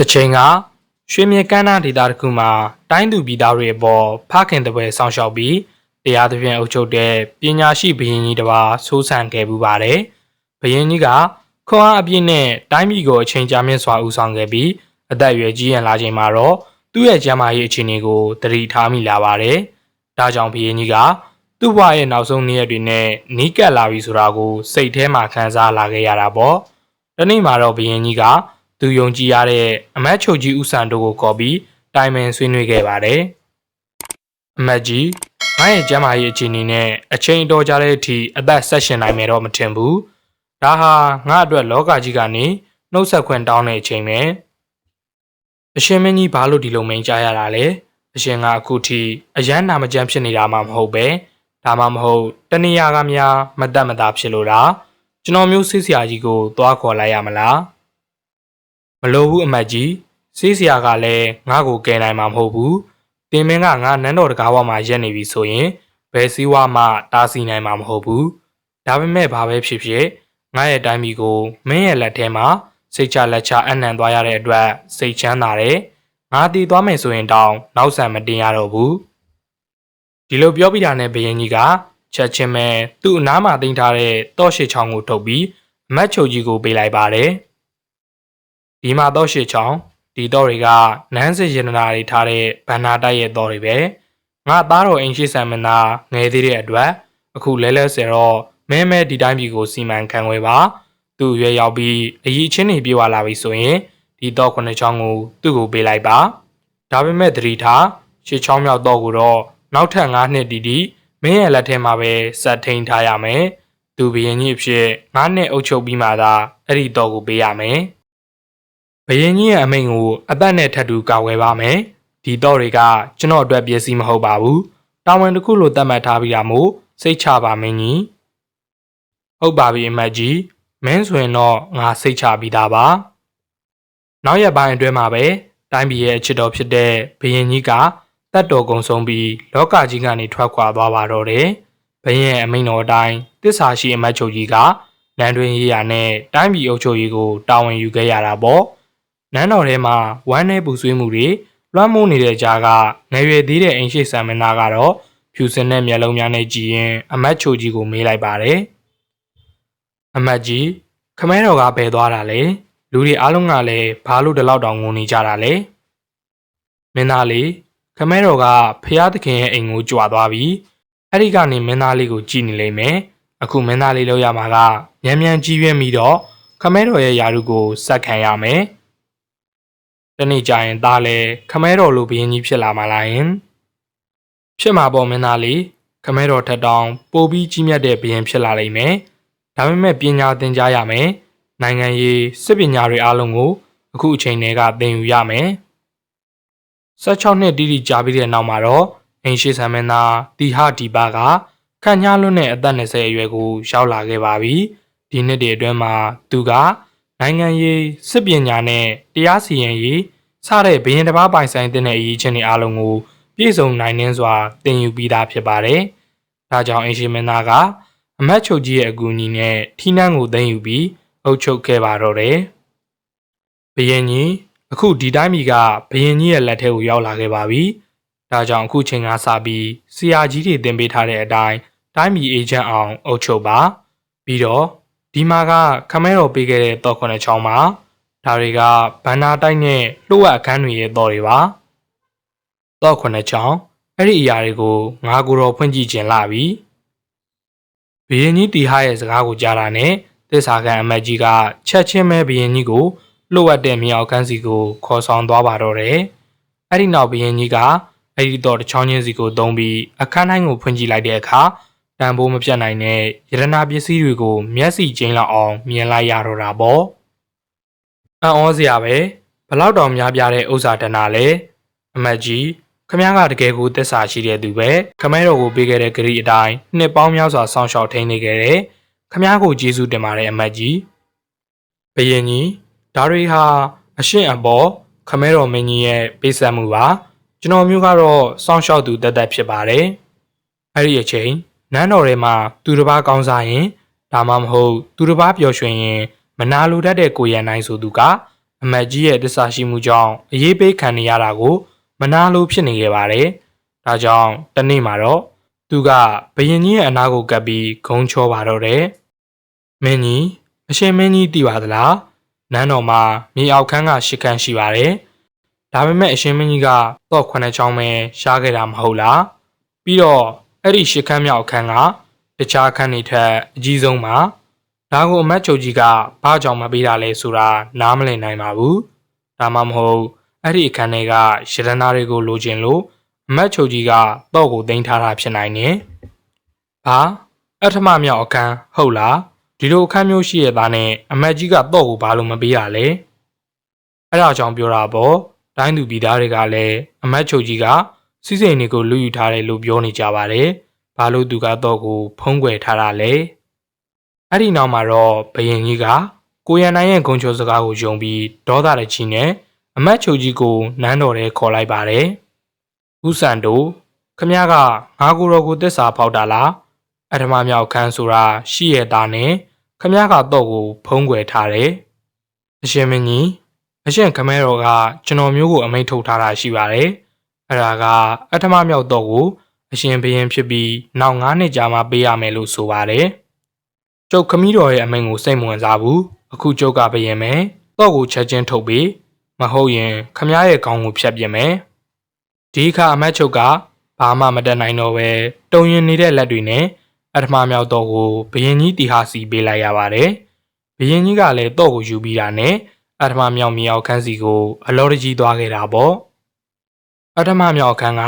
တစ်ချိန်ကရွှေမြေကမ်းနားဒေသတစ်ခုမှာတိုင်းသူပြည်သားတွေအပေါ်ဖခင်တပည့်ဆောင်ရှောက်ပြီးတရားသဖြင့်အုပ်ချုပ်တဲ့ပညာရှိဘုရင်ကြီးတစ်ပါးဆိုးဆန်ခဲ့ပူပါတယ်။ဘုရင်ကြီးကခွန်အားအပြည့်နဲ့တိုင်းပြည်ကိုအချိန်ကြာမြင့်စွာဦးဆောင်ခဲ့ပြီးအသက်အရွယ်ကြီးရင်လာချိန်မှာတော့သူ့ရဲ့ကျန်းမာရေးအခြေအနေကိုသတိထားမိလာပါတယ်။ဒါကြောင့်ဘုရင်ကြီးကသူ့ဘဝရဲ့နောက်ဆုံးနေ့ရက်တွေနဲ့နီးကပ်လာပြီဆိုတာကိုစိတ်ထဲမှာခံစားလာခဲ့ရတာပေါ့။ဒီနေ့မှာတော့ဘုရင်ကြီးက သူယုံကြည်ရတဲ့အမတ်ချုပ်ကြီးဦးဆန်တို့ကိုခေါ်ပြီးတိုင်ပင်ဆွေးနွေးခဲ့ပါတယ်။အမတ်ကြီးငါရဲ့ကျမ်းမာရေးအခြေအနေနဲ့အချိန်တော်ကြာတဲ့အထိအသက်ဆက်ရှင်နိုင်မယ်တော့မထင်ဘူး။ဒါဟာငါအတွက်လောကကြီးကနေနှုတ်ဆက်ခွင့်တောင်းတဲ့အချိန်ပဲ။အရှင်မင်းကြီးဘာလို့ဒီလိုမိန်ကြားရတာလဲ။အရှင်ကအခုထိအရန်နာမကျန်းဖြစ်နေတာမှမဟုတ်ပဲ။ဒါမှမဟုတ်တဏှာကများမတတ်မသားဖြစ်လို့လား။ကျွန်တော်မျိုးဆေးဆရာကြီးကိုသွားခေါ်လိုက်ရမလား။ မလိုဘူးအမတ်ကြီးစေးစရာကလည်းငါ့ကိုကယ်နိုင်မှာမဟုတ်ဘူးတင်မင်းကငါနန်းတော်တကားဝမှာရက်နေပြီဆိုရင်ဘယ်စည်းဝါမှတားဆီးနိုင်မှာမဟုတ်ဘူးဒါပေမဲ့ဘာပဲဖြစ်ဖြစ်ငါရဲ့တိုင်းပြည်ကိုမင်းရဲ့လက်ထဲမှာစိတ်ချလက်ချအနံ့သွားရတဲ့အတွက်စိတ်ချမ်းသာတယ်ငါတည်သွားမယ်ဆိုရင်တောင်နောက်ဆံမတင်ရတော့ဘူးဒီလိုပြောပြတာနဲ့ဘယင်ကြီးကချက်ချင်းပဲသူ့အနားမှာတင်ထားတဲ့တော့ရှေချောင်းကိုထုတ်ပြီးအမတ်ချုပ်ကြီးကိုပေးလိုက်ပါတယ် ဒီမှာတော့ရှေချောင်းဒီတော့တွေကနန်းစစ်ရတနာတွေထားတဲ့ဘန္နာတိုက်ရဲ့တော့တွေပဲငါသားတော်အင်ရှိဆန်မနာငယ်သေးတဲ့အတွက်အခုလဲလဲဆယ်တော့မဲမဲဒီတိုင်းပြည်ကိုစီမံခန့်ခွဲပါသူ့ရွယ်ရောက်ပြီးအရေးချင်းနေပြေးသွားလာပြီဆိုရင်ဒီတော့ခုနှစ်ချောင်းကိုသူ့ကိုပေးလိုက်ပါဒါပေမဲ့သတိထားရှေချောင်းမြောက်တော့ကိုတော့နောက်ထပ်9နှစ်တီတီမင်းရဲ့လက်ထဲမှာပဲစက်ထိန်ထားရမယ်သူဘရင်ကြီးအဖြစ်9နှစ်အုပ်ချုပ်ပြီးမှသာအဲ့ဒီတော့ကိုပေးရမယ် ဘယင်ကြီးရဲ့အမိန့်ကိုအသက်နဲ့ထပ်တူကာဝယ်ပါမယ်။ဒီတော့တွေကကျွန်တော်အတွက်ပစ္စည်းမဟုတ်ပါဘူး။တာဝန်တစ်ခုလိုသတ်မှတ်ထားပြီးတာမို့စိတ်ချပါမင်းကြီး။ဟုတ်ပါပြီအမတ်ကြီး။မင်းဆိုရင်တော့ငါစိတ်ချပြီးသားပါ။နောက်ရက်ပိုင်းအတွင်းမှာပဲတိုင်းပြည်ရဲ့အချစ်တော်ဖြစ်တဲ့ဘယင်ကြီးကတတ်တော်ကုံဆုံးပြီးလောကကြီးကနေထွက်ခွာသွားပါတော့တယ်။ဘယင်ရဲ့အမိန့်တော်အတိုင်းတစ္ဆာရှိအမတ်ချုပ်ကြီးကလန်တွင်ရေးရနဲ့တိုင်းပြည်အုပ်ချုပ်ရေးကိုတာဝန်ယူခဲ့ရတာပေါ့။ နန်းတော်ထဲမှာဝမ်းနဲ့ပူဆွေးမှုတွေလွှမ်းမိုးနေတဲ့ကြားကငယ်ရွယ်သေးတဲ့အိမ်ရှိဆံမင်းသားကတော့ဖြူစင်တဲ့မျက်လုံးများနဲ့ကြည်ရင်အမတ်ချိုကြီးကိုမေးလိုက်ပါတယ်။အမတ်ကြီးခမဲတော်ကဘယ်သွားတာလဲလူတွေအားလုံးကလည်းဘာလို့ဒီလောက်တောင်ငုံနေကြတာလဲ။မင်းသားလေးခမဲတော်ကဖျားသခင်ရဲ့အိမ်ကိုကြွာသွားပြီ။အဲ့ဒီကနေမင်းသားလေးကိုကြည်နေလိမ့်မယ်။အခုမင်းသားလေးလောက်ရမှာကမြန်မြန်ကြီးရွံ့ပြီးတော့ခမဲတော်ရဲ့ယာရုကိုစက်ခံရမယ်။ တနေ့ကျရင်သားလဲခမဲတော်လိုဘရင်ကြီးဖြစ်လာမှာလားယင်ဖြစ်မှာပေါ့မင်းသားလေးခမဲတော်ထက်တောင်ပိုပြီးကြီးမြတ်တဲ့ဘရင်ဖြစ်လာလိမ့်မယ်ဒါပေမဲ့ပညာသင်ကြားရမယ်နိုင်ငံရေးစစ်ပညာတွေအားလုံးကိုအခုအချိန်တည်းကသင်ယူရမယ်16နှစ်တိတိကြာပြီးတဲ့နောက်မှာတော့အင်ရှိဆံမင်းသားတီဟာဒီပါကခန့်ညားလွန်းတဲ့အသက်20အရွယ်ကိုရောက်လာခဲ့ပါပြီဒီနှစ်တည်းအတွင်းမှာသူက နိုင်ငံရေးစစ်ပညာနဲ့တရားစီရင်ရေးစတဲ့ဘရင်တစ်ပါးပိုင်ဆိုင်တဲ့အရေးချင်းတွေအားလုံးကိုပြည့်စုံနိုင်နှင်းစွာသင်ယူပြီးသားဖြစ်ပါတယ်။ဒါကြောင့်အင်ရှင်မင်းသားကအမတ်ချုပ်ကြီးရဲ့အကူအညီနဲ့ထီးနှန်းကိုသိမ်းယူပြီးအုပ်ချုပ်ခဲ့ပါတော့တယ်။ဘရင်ကြီးအခုဒီတိုင်းပြည်ကဘရင်ကြီးရဲ့လက်ထဲကိုရောက်လာခဲ့ပါပြီ။ဒါကြောင့်အခုချိန်ကစပြီးစီယာကြီးတွေတင်ပေးထားတဲ့အတိုင်းတိုင်းပြည်အေဂျင့်အောင်အုပ်ချုပ်ပါပြီးတော့ ဒီမှာကခမဲတော်ပေးခဲ့တဲ့တော့ခွနဲ့ချောင်းပါဒါတွေကဘန္နာတိုက်နဲ့လှုပ်ဝက်အခန်းတွေရဲ့တော့တွေပါတော့ခွနဲ့ချောင်းအဲ့ဒီအရာတွေကိုငါကိုယ်တော်ဖွင့်ကြည့်ခြင်းလာပြီဘယင်းကြီးတီဟာရဲ့စကားကိုကြားတာနဲ့သစ္စာခံအမတ်ကြီးကချက်ချင်းပဲဘယင်းကြီးကိုလှုပ်ဝက်တဲ့မြောက်ခန်းစီကိုခေါ်ဆောင်သွားပါတော့တယ်အဲ့ဒီနောက်ဘယင်းကြီးကအဲ့ဒီတော့တစ်ချောင်းချင်းစီကိုတုံးပြီးအခန်းတိုင်းကိုဖွင့်ကြည့်လိုက်တဲ့အခါ တန်ဖိုးမပြတ်နိုင်တဲ့ယရနာပစ္စည်းတွေကို မျက်စိချင်းလောက်အောင် မြင်လိုက်ရတော့တာပေါ့အံ့ဩစရာပဲဘလောက်တောင်များပြားတဲ့ဥစ္စာတနာလဲအမတ်ကြီးခမည်းကတကယ်ကိုသက်စာရှိတဲ့သူပဲခမဲတော်ကိုပေးခဲ့တဲ့ဂရီအတိုင်းနှစ်ပေါင်းများစွာစောင့်ရှောက်ထိန်းနေခဲ့တဲ့ခမည်းကိုကျေးဇူးတင်ပါတယ်အမတ်ကြီးဘယင်ကြီးဒါတွေဟာအရှင့်အပေါ်ခမဲတော်မင်းကြီးရဲ့ပေးဆက်မှုပါကျွန်တော်မျိုးကတော့စောင့်ရှောက်သူတက်တက်ဖြစ်ပါတယ်အဲ့ဒီအချိန် နန်းတော်ထဲမှာသူတစ်ပါးကောင်းစားရင်ဒါမှမဟုတ်သူတစ်ပါးပျော်ရွှင်ရင်မနာလိုတတ်တဲ့ကိုရန်နိုင်ဆိုသူကအမတ်ကြီးရဲ့တစ္ဆာရှိမှုကြောင့်အရေးပေးခံနေရတာကို မနာလိုဖြစ်နေခဲ့ပါတယ်။ဒါကြောင့်တနေ့မှာတော့သူကဘယင်ကြီးရဲ့အနာကိုကပ်ပြီးဂုံချောပါတော့တယ်။မင်းကြီးအရှင်မင်းကြီးသိပါသလား။နန်းတော်မှာမြေအောက်ခန်းကရှစ်ခန်းရှိပါတယ်။ဒါပေမဲ့အရှင်မင်းကြီးကတော့ခုနှစ်ချောင်းပဲရှားခဲ့တာမဟုတ်လား။ပြီးတော့ အဲ့ဒီရှစ်ခန်းမြောက်အခန်းကတခြားခန်းတွေထက်အကြီးဆုံးပါ။ဒါကိုအမတ်ချုပ်ကြီးကဘာကြောင့်မပေးတာလဲဆိုတာနားမလည်နိုင်ပါဘူး။ဒါမှမဟုတ်အဲ့ဒီအခန်းတွေကရတနာတွေကိုလိုချင်လို့အမတ်ချုပ်ကြီးကတော့ကိုတင်ထားတာဖြစ်နိုင်တယ်။ဘာအထမမြောက်အခန်းဟုတ်လားဒီလိုအခန်းမျိုးရှိရတာနဲ့အမတ်ကြီးကတော့ကိုဘာလို့မပေးရလဲ။အဲ့ဒါကြောင့်ပြောတာပေါ့တိုင်းသူပြည်သားတွေကလည်းအမတ်ချုပ်ကြီးက စီးစိမ်တွေကိုလူယူထားတယ်လို့ပြောနေကြပါတယ်။ဘာလို့သူကတော့ကိုဖုံးကွယ်ထားတာလဲ။အဲ့ဒီနောက်မှာတော့ဘယင်ကြီးကကိုရန်နိုင်ရဲ့ဂုံချိုစကားကိုယုံပြီးဒေါသတကြီးနဲ့အမတ်ချုပ်ကြီးကိုနန်းတော်ထဲခေါ်လိုက်ပါတယ်။ဦးစံတို့ခမရကငါကိုယ်တော်ကိုတစ္ဆာဖောက်တာလားအထမမြောက်ခန်းဆိုတာရှိရတာနဲ့ခမရကတော့ကိုဖုံးကွယ်ထားတယ်။အရှင်မင်းကြီးအရှင်ခမဲတော်ကကျွန်တော်မျိုးကိုအမိန့်ထုတ်ထားတာရှိပါတယ်။ အဲ့ဒါကအထမမြောက်တော့ကိုအရှင်ဘရင်ဖြစ်ပြီးနောက်9နှစ်ကြာမှပေးရမယ်လို့ဆိုပါတယ်။ကျုပ်ခမီးတော်ရဲ့အမိန့်ကိုစိတ်မဝင်စားဘူး။အခုကျုပ်ကဘရင်မယ်။တော့ကိုချက်ချင်းထုတ်ပြီးမဟုတ်ရင်ခမရရဲ့ခေါင်းကိုဖြတ်ပြစ်မယ်။ဒီအခါအမတ်ချုပ်ကဘာမှမတတ်နိုင်တော့ပဲတုံရင်နေတဲ့လက်တွေနဲ့အထမမြောက်တော့ကိုဘရင်ကြီးတီဟာစီပေးလိုက်ရပါတယ်။ဘရင်ကြီးကလည်းတော့ကိုယူပြီးတာနဲ့အထမမြောက်မြောက်ခန်းစီကိုအလောတကြီးသွားခဲ့တာပေါ့။ အထမမြောက်ခန်းက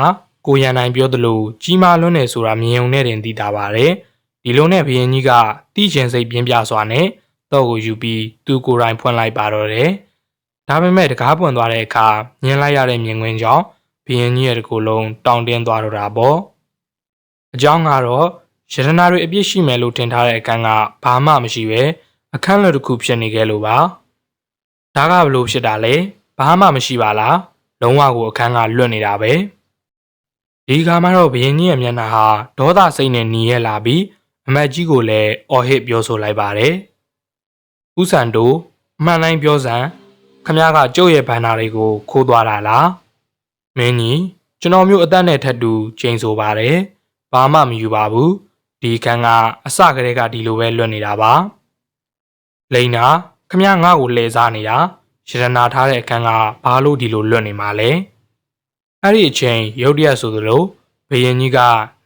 ကိုရန်နိုင်ပြောသလိုကြီးမားလွန်းနေဆိုတာမြင်ုံနဲ့တင်သိတာပါတယ်။ဒီလိုနဲ့ဘရင်ကြီးကတီးချင်စိတ်ပြင်းပြစွာနဲ့တော့ကိုယူပြီးသူကိုယ်တိုင်ဖွင့်လိုက်ပါတော့တယ်။ဒါပေမဲ့တကားပွင့်သွားတဲ့အခါမြင်လိုက်ရတဲ့မြင်ကွင်းကြောင့်ဘရင်ကြီးရဲ့တကူလုံးတောင်းတင်းသွားတော့တာပေါ့။အကြောင်းကတော့ရတနာတွေအပြစ်ရှိမယ်လို့ထင်ထားတဲ့အခန်းကဘာမှမရှိပဲအခန်းလွယ်တစ်ခုဖြစ်နေခဲ့လို့ပါ။ဒါကဘလို့ဖြစ်တာလဲ။ဘာမှမရှိပါလား။ လုံးဝကိုအခန်းကလွတ်နေတာပဲ။ဒီခါမှတော့ဘရင်ကြီးရဲ့မျက်နှာဟာဒေါသစိတ်နဲ့หนีရလာပြီးအမတ်ကြီးကိုလည်းအော်ဟစ်ပြောဆိုလိုက်ပါတယ်။ဦးစံတို့အမှန်တိုင်းပြောစမ်းခမည်းကကျုပ်ရဲ့ဘန္နာတွေကိုခိုးသွားတာလား။မင်းကြီးကျွန်တော်မျိုးအသက်နဲ့ထက်တူချိန်ဆိုပါတယ်။ဘာမှမယူပါဘူး။ဒီခန်းကအစကတည်းကဒီလိုပဲလွတ်နေတာပါ။လိန်နာခမည်းငါ့ကိုလှည့်စားနေတာ ရတနာထားတဲ့အခန်းကဘာလို့ဒီလိုလွတ်နေမှာလဲ။အဲ့ဒီအချိန်ရုတ်တရက်ဆိုသလိုဘယင်ကြီးက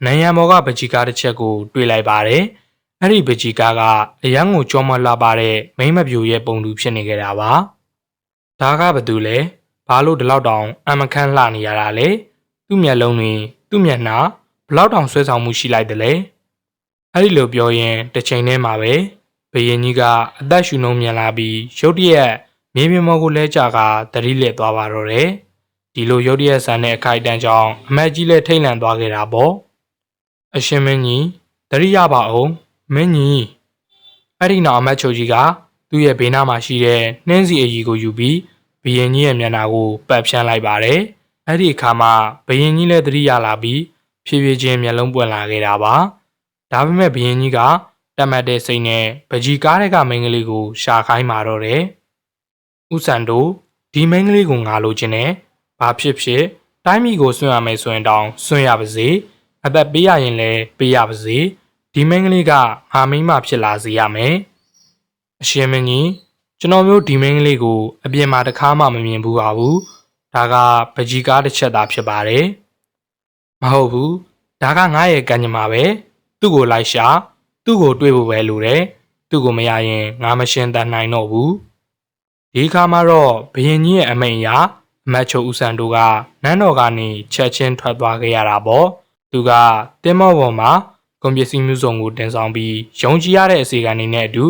နန်းရံဘော်ကပကြီးကားတစ်ချက်ကိုတွေ့လိုက်ပါတယ်။အဲ့ဒီပကြီးကားကအရန်ကိုကြောမလာပါတဲ့မိမပြူရဲ့ပုံသူဖြစ်နေကြတာပါ။ဒါကဘာတူလဲ။ဘာလို့ဒီလောက်တောင်အမခန်းလှနေရတာလဲ။သူ့မျက်လုံးတွေသူ့မျက်နှာဘလောက်တောင်ဆွဲဆောင်မှုရှိလိုက်တယ်လဲ။အဲ့ဒီလိုပြောရင်တစ်ချိန်တည်းမှာပဲဘယင်ကြီးကအသက်ရှူနှုံးမြန်လာပြီးရုတ်တရက် မြေပြင်ပေါ်ကိုလဲကြကတတိလက်သွားပါတော့တယ်။ဒီလိုရုတ်တရက်ဆန်တဲ့အခိုက်အတန့်ကြောင့်အမတ်ကြီးလည်းထိတ်လန့်သွားခဲ့တာပေါ့။အရှင်မင်းကြီးတတိရပါအောင်မင်းကြီးအဲ့ဒီနောက်အမတ်ချုပ်ကြီးကသူ့ရဲ့ဘေးနားမှာရှိတဲ့နှင်းစီအကြီးကိုယူပြီးဘယင်ကြီးရဲ့မျက်နှာကိုပတ်ဖြန်းလိုက်ပါတယ်။အဲ့ဒီအခါမှာဘယင်ကြီးလည်းတတိရလာပြီးဖြည်းဖြည်းချင်းမျက်လုံးပွင့်လာခဲ့တာပါ။ဒါပေမဲ့ဘယင်ကြီးကတတ်မှတ်တဲ့စိတ်နဲ့ပကြီးကားတဲ့ကမိန်းကလေးကိုရှာခိုင်းมาတော့တယ်။ ဥဆန်တို့ဒီမိန်းကလေးကိုငါလိုချင်တယ်။ဘာဖြစ်ဖြစ် တိုင်းပြည်ကိုဆွံ့ရမယ်ဆိုရင်တောင်ဆွံ့ရပါစေ။အသက်ပေးရရင်လည်းပေးရပါစေ။ဒီမိန်းကလေးကငါမိန်းမဖြစ်လာစေရမယ်။အရှင်မင်းကြီးကျွန်တော်မျိုးဒီမိန်းကလေးကိုအပြင်မှာတစ်ခါမှမမြင်ဘူးပါဘူး။ဒါကပကြီးကားတစ်ချက်သာဖြစ်ပါတယ်။မဟုတ်ဘူး။ဒါကငါရဲ့ကံကြမ္မာပဲ။သူ့ကိုလိုက်ရှာ။သူ့ကိုတွေ့ဖို့ပဲလိုတယ်သူ့ကိုမရရင်ငါမရှင်းတတ်နိုင်တော့ဘူး ဒီခါမှာတော့ဘရင်ကြီးရဲ့အမိန်အရအမတ်ချုပ်ဦးစံတို့ကနန်းတော်ကနေချက်ချင်းထွက်သွားခဲ့ရတာပေါ့သူကတင်းမောပေါ်မှာကုန်ပစ္စည်းမျိုးစုံကိုတင်ဆောင်ပြီးယုံကြည်ရတဲ့အစီအကံတွေနဲ့အတူ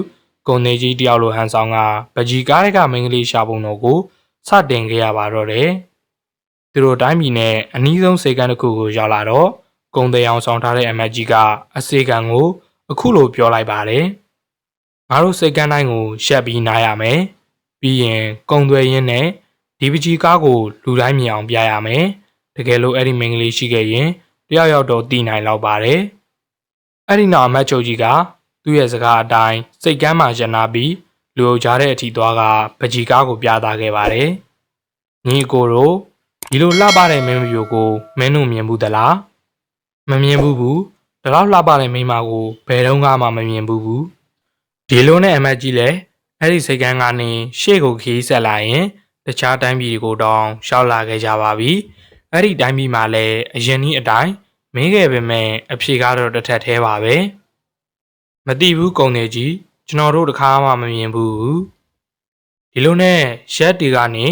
ကုန်နေကြီးတယောက်လိုဟန်ဆောင်ကပကြီးကားတွေကမင်းကလေးရှာပုံတော်ကိုစတင်ခဲ့ရပါတော့တယ်သူတို့တိုင်းပြည်နဲ့အနည်းဆုံးစေကန်းတစ်ခုကိုရောက်လာတော့ကုံတဲ့အောင်ဆောင်ထားတဲ့အမတ်ကြီးကအစေကံကို အခုလိုပြောလိုက်ပါတယ်ငါတို့စိတ်ကန်းတိုင်းကိုရှက်ပြီးနားရမယ် ပြီးရင်ကုံသွဲရင်းနဲ့ဒီပကြီးကားကိုလူတိုင်းမြင်အောင်ပြရမယ်တကယ်လို့အဲ့ဒီမိန်းကလေးရှိခဲ့ရင်တယောက်ယောက်တော့တည်နိုင်လောက်ပါတယ်အဲ့ဒီနောက်အမတ်ချုပ်ကြီးကသူ့ရဲ့စကားအတိုင်းစိတ်ကမ်းမှရနာပြီးလူအုပ်ကြားတဲ့အထိသွားကပကြီးကားကိုပြသခဲ့ပါတယ်။ညီအကိုတို့ဒီလိုလှပတဲ့မင်းမမျိုးကိုမင်းတို့မြင်ဘူးသလား။မမြင်ဘူးဘူး။ဒါတော့လှပတဲ့မိန်းမကိုဘယ်တော့မှမမြင်ဘူးဘူး။ဒီလိုနဲ့အမတ်ကြီးလည်း အဲ့ဒီစိတ်ကန်းကနေရှေ့ကိုခီးဆက်လာရင်တခြားတိုင်းပြည်တွေကိုတောင်ရှောက်လာခဲ့ကြပါပြီ။အဲ့ဒီတိုင်းပြည်မှာလည်းအရင်နည်းအတိုင်းမင်းခဲ့ပေမဲ့အဖြေကတော့တစ်ထက်သေးပါပဲ။မတိဘူးကုံနေကြီးကျွန်တော်တို့တခါမှမမြင်ဘူး။ဒီလိုနဲ့ရက်တီကနေ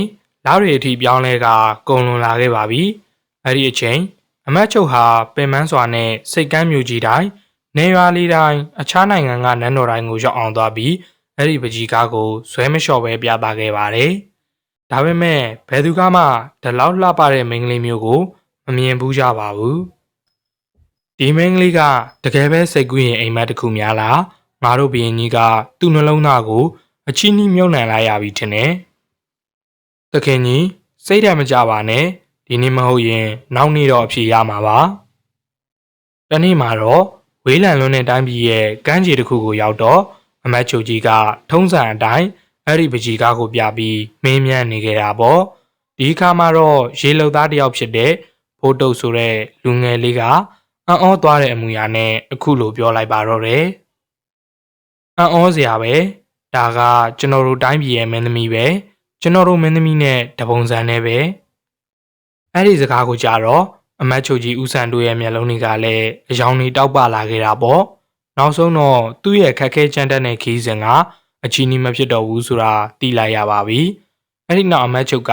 လားတွေအထိပြောင်းလဲကကုံလွန်လာခဲ့ပါပြီ။အဲ့ဒီအချိန်အမတ်ချုပ်ဟာပင်မန်းစွာနဲ့စိတ်ကမ်းမျိုးကြီးတိုင်းနေရွာလေးတိုင်းအခြားနိုင်ငံကနန်းတော်တိုင်းကိုရောက်အောင်သွားပြီး အဲ့ဒီပကြီးကားကိုဆွဲမလျှော့ပဲပြသခဲ့ပါတယ်။ဒါပေမဲ့ဘယ်သူကမှဒီလောက်လှပတဲ့မိန်းကလေးမျိုးကိုမမြင်ဘူးကြပါဘူး။ဒီမိန်းကလေးကတကယ်ပဲစိတ်ကူးရင်အိမ်မက်တစ်ခုများလားငါတို့ဘီရင်ကြီးကသူ့နှလုံးသားကိုအချီးနှီးမြုပ်နှံလိုက်ရပြီထင်တယ်။သခင်ကြီးစိတ်ဓာတ်မကြပါနဲ့ဒီနေ့မဟုတ်ရင် နောက်နေ့တော့အဖြေရမှာပါ။တနေ့မှာတော့ဝေးလံလွန်းတဲ့တိုင်းပြည်ရဲ့ကမ်းခြေတစ်ခုကိုရောက်တော့ အမတ်ချုပ်ကြီးကထုံးစံအတိုင်းအဲ့ဒီပကြီးကားကိုပြပြီးမင်းမြန်းနေကြတာပေါ့ဒီခါမှာတော့ရေလုံသားတစ်ယောက်ဖြစ်တဲ့ဖိုးတုတ်ဆိုတဲ့လူငယ်လေးကအံ့ဩသွားတဲ့အမူအရာနဲ့အခုလိုပြောလိုက်ပါတော့တယ်အံ့ဩစရာပဲဒါကကျွန်တော်တို့တိုင်းပြည်ရဲ့မင်းသမီးပဲကျွန်တော်တို့မင်းသမီးနဲ့တပုံစံနဲ့ပဲအဲ့ဒီစကားကိုကြားတော့အမတ်ချုပ်ကြီးဦးဆန်တို့ရဲ့မျက်လုံးတွေကလည်းအယောင်တွေတောက်ပလာခဲ့တာပေါ့ နောက်ဆုံးတော့သူ့ရဲ့ခက်ခဲကြမ်းတမ်းတဲ့ခီးစဉ်ကအချီနီမဖြစ်တော့ဘူးဆိုတာသိလိုက်ရပါပြီ။အဲ့ဒီနောက်အမတ်ချုပ်က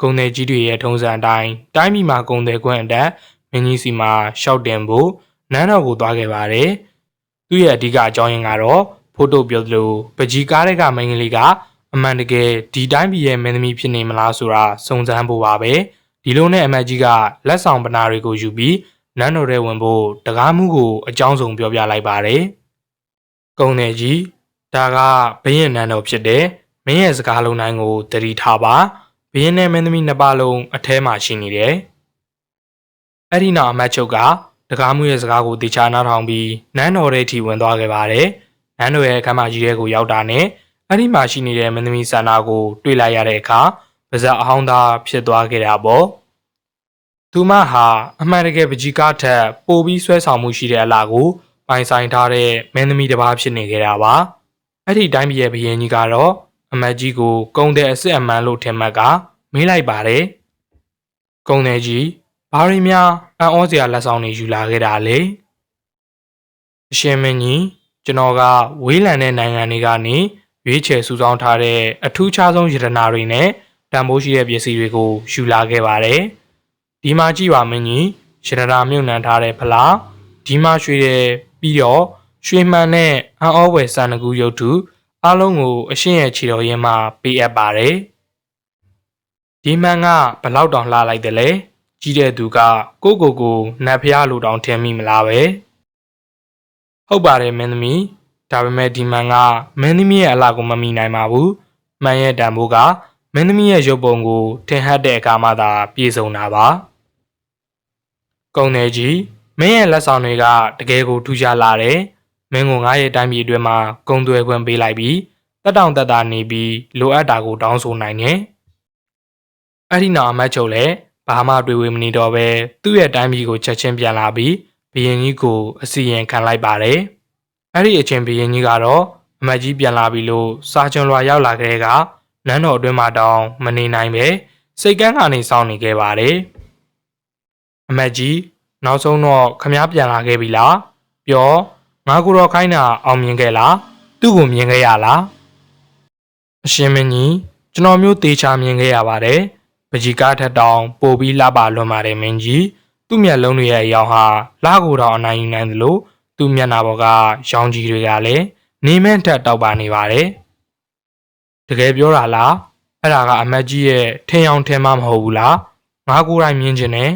ဂုံတယ်ကြီးတွေရဲ့ထုံးစံအတိုင်းတိုင်းပြည်မှာဂုံတယ်ခွင့်အတက်မင်းကြီးစီမှာရှောက်တင်ဖို့နန်းတော်ကိုသွားခဲ့ပါတယ်။သူ့ရဲ့အဓိကအကြောင်းရင်းကတော့ဖိုးတိုပြောသလိုပကြီးကားတဲ့ကမင်းကလေးကအမှန်တကယ်ဒီတိုင်းပြည်ရဲ့မင်းသမီးဖြစ်နေမလားဆိုတာစုံစမ်းဖို့ပါပဲ။ဒီလိုနဲ့အမတ်ကြီးကလက်ဆောင်ပနာတွေကိုယူပြီး နန်းတော်ထဲဝင်ဖို့တကားမှုကိုအကြောင်းစုံပြောပြလိုက်ပါတယ်။ကုံတယ်ကြီးဒါကဘင်းရဲ့နန်းတော်ဖြစ်တယ်။မင်းရဲ့စကားလုံးတိုင်းကိုတတိထားပါ။ဘင်းနဲ့မင်းသမီးနှစ်ပါးလုံးအထဲမှာရှိနေတယ်။အဲ့ဒီနောက်အမတ်ချုပ်ကတကားမှုရဲ့စကားကိုတေချာနားထောင်ပြီးနန်းတော်ထဲထိဝင်သွားခဲ့ပါတယ်။နန်းတော်ရဲ့ခမ်းမကြီးရဲ့ကိုရောက်တာနဲ့အဲ့ဒီမှာရှိနေတဲ့မင်းသမီးဆန္ဒကိုတွေ့လိုက်ရတဲ့အခါပါဇက်အဟောင်းသားဖြစ်သွားခဲ့တာပေါ့။ သူမဟာအမှန်တကယ်ပကြီးကားထက်ပိုပြီးဆွဲဆောင်မှုရှိတဲ့အလားကိုပိုင်ဆိုင်ထားတဲ့မင်းသမီးတစ်ပါးဖြစ်နေကြတာပါအဲ့ဒီတိုင်းပြည်ရဲ့ဘရင်ကြီးကတော့အမတ်ကြီးကိုကုံတဲ့အစ်စ်အမှန်လို့ထင်မှတ်ကမေးလိုက်ပါတယ်ကုံတဲ့ကြီးဘာရင်းများအံ့ဩစရာလက်ဆောင်တွေယူလာခဲ့တာလေအရှင်မင်းကြီးကျွန်တော်ကဝေးလံတဲ့နိုင်ငံတွေကနေရွေးချယ်စုဆောင်းထားတဲ့အထူးခြားဆုံးယတနာတွေနဲ့တန်ဖိုးရှိတဲ့ပစ္စည်းတွေကိုယူလာခဲ့ပါတယ်။ ဒီမှာကြည့်ပါမင်းကြီးရတနာမြုပ်နှံထားတဲ့ဖလားဒီမှာရွှေတယ်ပြီးတော့ရွှေမှန်နဲ့အံ့ဩဝယ်စံနကူရုပ်ထုအလုံးကိုအရှင်းရဲ့ခြေတော်ရင်းမှာပေးအပ်ပါတယ်ဒီမှန်ကဘလောက်တောင်လှလိုက်တယ်လဲကြီးတဲ့သူကကိုကိုကိုနတ်ဖျားလိုတောင်ထင်မိမလားပဲဟုတ်ပါတယ်မင်းသမီးဒါပေမဲ့ဒီမှန်ကမင်းသမီးရဲ့အလားကိုမမိနိုင်ပါဘူးမှန်ရဲ့တန်ဖိုးကမင်းသမီးရဲ့ရုပ်ပုံကိုထင်ဟပ်တဲ့အခါမှသာပြည့်စုံတာပါ ကုံတယ်ကြီးမင်းရဲ့လက်ဆောင်တွေကတကယ်ကိုထူးခြားလာတယ်မင်းကငါရဲ့တိုင်းပြည်အတွင်းမှာကုံသွဲခွင့်ပေးလိုက်ပြီးတက်တောင်တက်တာနေပြီးလိုအပ်တာကိုတောင်းဆိုနိုင်တယ်အဲ့ဒီနောက်အမတ်ချုပ်လည်းဘာမှတွေ့ဝေမနေတော့ပဲသူ့ရဲ့တိုင်းပြည်ကိုချက်ချင်းပြန်လာပြီးဘီရင်ကြီးကိုအစီရင်ခံလိုက်ပါတယ်အဲ့ဒီအချိန်ဘီရင်ကြီးကတော့အမတ်ကြီးပြန်လာပြီလို့စာချွန်လွာရောက်လာတဲ့ကနန်းတော်အတွင်းမှာတောင်မနေနိုင်ပဲစိတ်ကန်းကနေစောင့်နေခဲ့ပါတယ် အမတ်ကြီးနောက်ဆုံးတော့ခမားပြန်လာခဲ့ပြီလားပြောငါကိုတော့ခိုင်းတာအောင်မြင်ခဲ့လားသူ့ကိုမြင်ခဲ့ရလားအရှင်မင်းကြီးကျွန်တော်မျိုးတေချာမြင်ခဲ့ရပါတယ်ပကြီးကားထက်တောင်ပိုပြီးလှပလွန်ပါတယ်မင်းကြီးသူ့မျက်လုံးတွေရဲ့အယောင်ဟာလာကိုတော့အနိုင်ယူနိုင်သလိုသူ့မျက်နှာပေါ်ကရောင်ကြီးတွေကလည်းနေမဲ့ထက်တောက်ပါနေပါတယ်တကယ်ပြောတာလားအဲ့ဒါကအမတ်ကြီးရဲ့ထင်အောင်ထင်မှမဟုတ်ဘူးလားငါကိုယ်တိုင်မြင်ချင်တယ်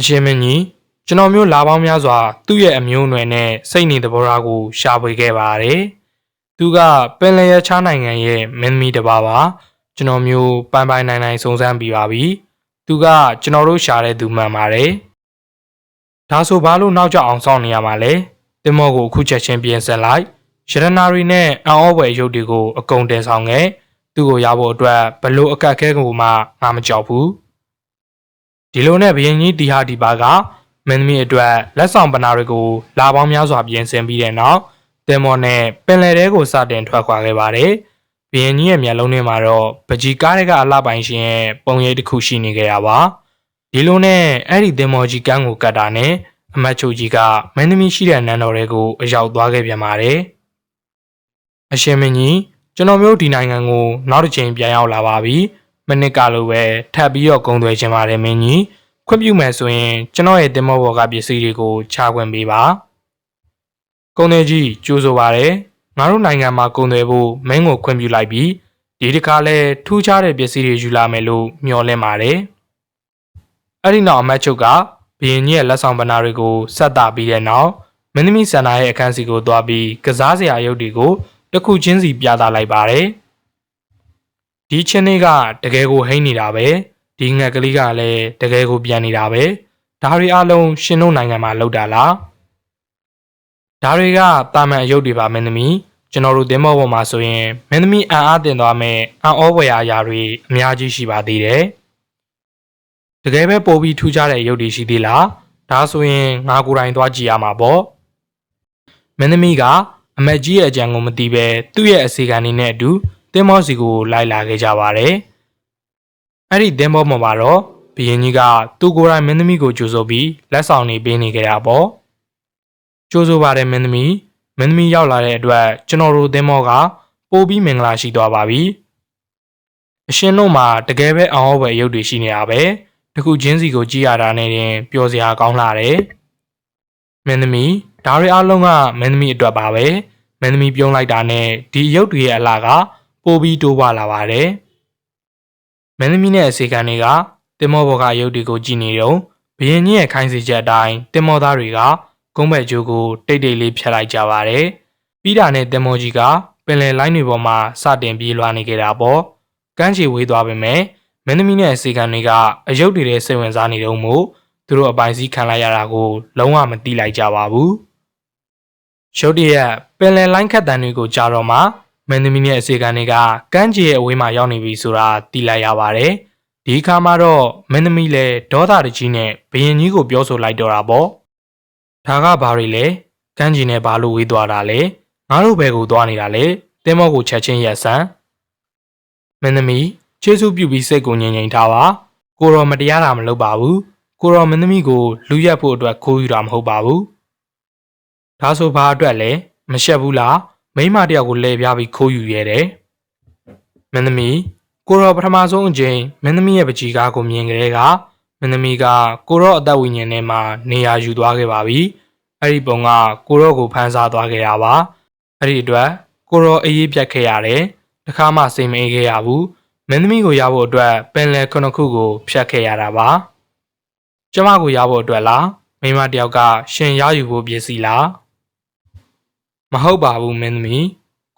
အရှင်မင်းကြီးကျွန်တော်မျိုးလာပေါင်းများစွာ သူ့ရဲ့အမျိုးအနွယ်နဲ့စိတ်နေသဘောထားကိုရှာဖွေခဲ့ပါတယ်။သူကပင်လယ်ရချားနိုင်ငံရဲ့မင်းသမီးတစ်ပါးပါကျွန်တော်မျိုးပန်းပိုင်းနိုင်နိုင်စုံစမ်းပြီးပါပြီ။သူကကျွန်တော်တို့ရှာတဲ့သူမှန်ပါတယ်။ဒါဆိုဘာလို့နောက်ကျအောင်စောင့်နေရမှာလဲ။တင်မောကိုအခုချက်ချင်းပြင်ဆက်လိုက်ရတနာရီနဲ့အံ့ဩဖွယ်ရုပ်တွေကိုအကုန်တင်ဆောင်ခဲ့သူ့ကိုရဖို့အတွက်ဘလို့အခက်အခဲကိုမှငါမကြောက်ဘူး ဒီလိုနဲ့ဘရင်ကြီးတီဟာဒီပါကမင်းသမီးအတွက်လက်ဆောင်ပနာတွေကိုလာပေါင်းများစွာပြင်ဆင်ပြီးတဲ့နောက်တင်မော်နဲ့ပင်လယ်ထဲကိုစတင်ထွက်ခွာခဲ့ပါတယ်ဘရင်ကြီးရဲ့မျက်လုံးထဲမှာတော့ပကြီးကားတွေကအလှပိုင်ရှင်ရဲ့ပုံရိပ်တစ်ခုရှိနေကြတာပါဒီလိုနဲ့အဲ့ဒီတင်မော်ကြီးကန်းကိုကတ်တာနဲ့အမတ်ချုပ်ကြီးကမင်းသမီးရှိတဲ့နန်းတော်တွေကိုအရောက်သွားခဲ့ပြန်ပါတယ်အရှင်မင်းကြီးကျွန်တော်မျိုးဒီနိုင်ငံကိုနောက်တစ်ချိန်ပြန်ရောက်လာပါပြီ မနစ်ကလိုပဲထပ်ပြီးတော့ဂုံသွဲခြင်းပါတယ်မင်းကြီးခွင့်ပြုမယ်ဆိုရင်ကျွန်တော်ရဲ့တင်မောဘော်ကပစ္စည်းတွေကိုချခွင့်ပေးပါကုံသွဲကြီးကြိုးဆိုပါတယ်ငါတို့နိုင်ငံမှာကုံသွဲဖို့မင်းကိုခွင့်ပြုလိုက်ပြီးဒီတစ်ခါလဲထူးခြားတဲ့ပစ္စည်းတွေယူလာမယ်လို့မျှော်လင့်ပါတယ်အဲ့ဒီနောက်အမတ်ချုပ်ကဘရင်ကြီးရဲ့လက်ဆောင်ပနာတွေကိုဆက်တာပြီးတဲ့နောက်မင်းသမီးဆန္ဒရဲ့အခန်းစီကိုသွားပြီးကစားစရာရုပ်တွေကိုတစ်ခုချင်းစီပြသလိုက်ပါတယ် ဒီချင်းလေးကတကယ်ကိုဟိမ့်နေတာပဲဒီငှက်ကလေးကလည်းတကယ်ကိုပြန်နေတာပဲဒါတွေအလုံးရှင်တို့နိုင်ငံမှာလောက်တာလားဒါတွေကတာမန်အယုတ်တွေပါမင်းသမီးကျွန်တော်တို့သင်္ဘောပေါ်မှာဆိုရင်မင်းသမီးအံ့အားတင်သွားမဲ့အံ့ဩဖွယ်ရာအရာတွေအများကြီးရှိပါသေးတယ်တကယ်ပဲပို့ပြီးထူးခြားတဲ့ရုပ်တွေရှိသေးလားဒါဆိုရင်ငါကိုယ်တိုင်သွားကြည့်ရမှာပေါ့မင်းသမီးကအမက်ကြီးရဲ့အကြံကိုမသိပဲသူ့ရဲ့အစီခံနေနဲ့အတူ တင်းမောစီကိုလိုက်လာခဲ့ကြပါတယ်အဲ့ဒီတင်းမောမှာတော့ဘီရင်ကြီးကသူ့ကိုယ်တိုင်မင်းသမီးကိုကြိုဆိုပြီးလက်ဆောင်နေပေးနေကြတာပေါ့ကြိုဆိုပါတယ်မင်းသမီးမင်းသမီးရောက်လာတဲ့အတွက်ကျွန်တော်တို့တင်းမောကပို့ပြီးမင်္ဂလာရှိသွားပါပြီအရှင်တို့မှာတကယ်ပဲအောင်ဟောပဲရုပ်တွေရှိနေတာပဲတခုချင်းစီကိုကြည့်ရတာနဲ့တင်ပျော်စရာကောင်းလာတယ်မင်းသမီးဒါတွေအားလုံးကမင်းသမီးအတွက်ပါပဲမင်းသမီးပြုံးလိုက်တာနဲ့ဒီရုပ်တွေရဲ့အလားက ပိုပြီးတိုးပွားလာပါတယ်မင်းသမီးနဲ့အစီကံတွေကတင်မောဘောကရုပ်တွေကိုကြည့်နေတော့ဘရင်ကြီးရဲ့ခိုင်းစီချက်အတိုင်းတင်မောသားတွေကကုန်းဘက်ကျိုးကိုတိတ်တိတ်လေးဖြတ်လိုက်ကြပါတယ်ပြီးတာနဲ့တင်မောကြီးကပင်လယ်လိုင်းတွေပေါ်မှာစတင်ပြေးလွှားနေကြတာပေါ့ကမ်းခြေဝေးသွားပေမဲ့မင်းသမီးနဲ့အစီကံတွေကအယုတ်တွေစိတ်ဝင်စားနေတော့မို့သူတို့အပိုင်စည်းခံလိုက်ရတာကိုလုံးဝမသိလိုက်ကြပါဘူးရုတ်တရက်ပင်လယ်လိုင်းခတ်တန်တွေကိုကြားတော့မှ မင်းသမီးနဲ့အစီကံတွေကကမ်းခြေရဲ့အဝေးမှာရောက်နေပြီဆိုတာသိလိုက်ရပါတယ်။ဒီအခါမှာတော့မင်းသမီးလည်းဒေါသတကြီးနဲ့ဘရင်ကြီးကိုပြောဆိုလိုက်တော့တာပေါ့။ဒါကဘာတွေလဲ။ကမ်းခြေနဲ့ဘာလို့ဝေးသွားတာလဲ။ငါတို့ဘယ်ကိုသွားနေတာလဲ။တင်းမောကိုချက်ချင်းရက်ဆန်း။မင်းသမီးချေစုပြုပြီးစိတ်ကိုငြိမ်ငြိမ်ထားပါ။ကိုရောမတရားတာမလုပ်ပါဘူး။ကိုရောမင်းသမီးကိုလူရက်ဖို့အတွက်ခိုးယူတာမဟုတ်ပါဘူး။ဒါဆိုဘာအတွက်လဲမရှက်ဘူးလား မိမတယောက်ကိုလဲပြားပြီးခိုးယူရဲတယ်မင်းသမီးကိုရောပထမဆုံးအချိန်မင်းသမီးရဲ့ပကြီးကားကိုမြင်ကြတဲ့ကမင်းသမီးကကိုရောအသက်ဝိညာဉ်ထဲမှာနေရာယူသွားခဲ့ပါပြီအဲ့ဒီပုံကကိုရောကိုဖမ်းစားသွားခဲ့တာပါအဲ့ဒီအတွက်ကိုရောအေးအေးပြတ်ခဲ့ရတယ်တခါမှစိတ်မအေးခဲ့ရဘူးမင်းသမီးကိုရဖို့အတွက်ပင်လယ်ခုနှစ်ခုကိုဖြတ်ခဲ့ရတာပါကျမကိုရဖို့အတွက်လားမိမတယောက်ကရှင်ရယူဖို့ပြည်စီလား မဟုတ်ပါဘူးမင်းသမီး